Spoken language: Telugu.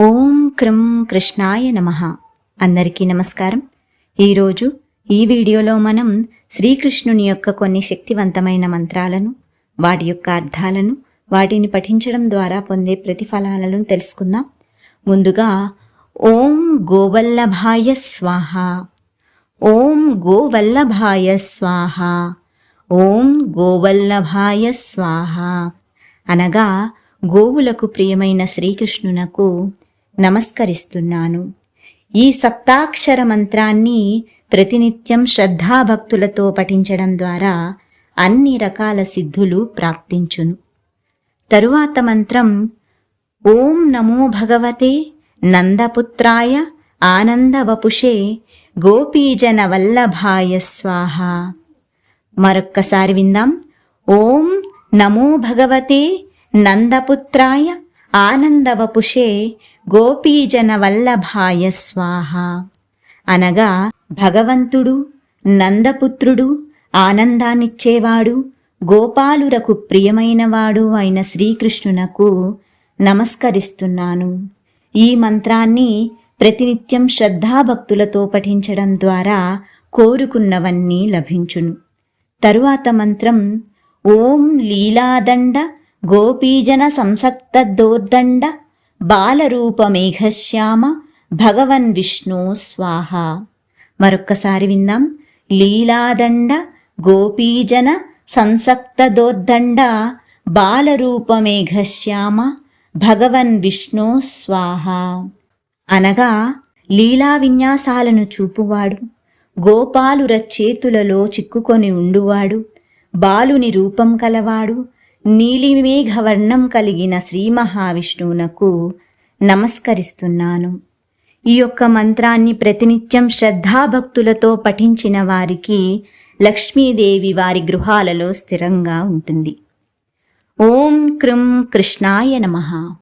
ఓం క్రం కృష్ణాయ నమ. అందరికీ నమస్కారం. ఈరోజు ఈ వీడియోలో మనం శ్రీకృష్ణుని యొక్క కొన్ని శక్తివంతమైన మంత్రాలను వాటి యొక్క అర్థాలను వాటిని పఠించడం ద్వారా పొందే ప్రతిఫలాలను తెలుసుకుందాం. ముందుగా ఓం గోవల్లభాయ స్వాహ. ఓం గోవల్లభాయ స్వాహ. ఓం గోవల్లభాయ స్వాహ. అనగా గోవులకు ప్రియమైన శ్రీకృష్ణునకు నమస్కరిస్తున్నాను. ఈ సప్తాక్షర మంత్రాన్ని ప్రతినిత్యం శ్రద్ధాభక్తులతో పఠించడం ద్వారా అన్ని రకాల సిద్ధులు ప్రాప్తించును. తరువాత మంత్రం ఓం నమో భగవతే నందపుత్రాయ ఆనందవపుషే గోపీజన వల్లభాయ స్వాహ. మరొక్కసారి విందాం. ఓం నమో భగవతే నందపుత్రాయ ఆనందవపుషే గోపీజన వల్లభాయ స్వాహ. అనగా భగవంతుడు నందపుత్రుడు ఆనందాన్నిచ్చేవాడు గోపాలురకు ప్రియమైనవాడు అయిన శ్రీకృష్ణునకు నమస్కరిస్తున్నాను. ఈ మంత్రాన్ని ప్రతినిత్యం శ్రద్ధాభక్తులతో పఠించడం ద్వారా కోరుకున్నవన్నీ లభించును. తరువాత మంత్రం ఓం లీలాదండ గోపీజన సంసక్త దోర్దండ బాలరూపమేఘశ్యామ భగవన్ విష్ణు స్వాహ. మరొక్కసారి విందాం. లీలాదండ గోపీజన సంసక్త దోర్దండ బాలరూపమేఘశ్యామ భగవన్ విష్ణు స్వాహ. అనగా లీలా విన్యాసాలను చూపువాడు. గోపాలుర చేతులలో చిక్కుకొని ఉండువాడు. బాలుని రూపం కలవాడు. నీలిమేఘవర్ణం కలిగిన శ్రీ మహావిష్ణువునకు నమస్కరిస్తున్నాను. ఈ యొక్క మంత్రాన్ని ప్రతినిత్యం శ్రద్ధాభక్తులతో పఠించిన వారికి లక్ష్మీదేవి వారి గృహాలలో స్థిరంగా ఉంటుంది. ఓం క్రిం కృష్ణాయ నమః.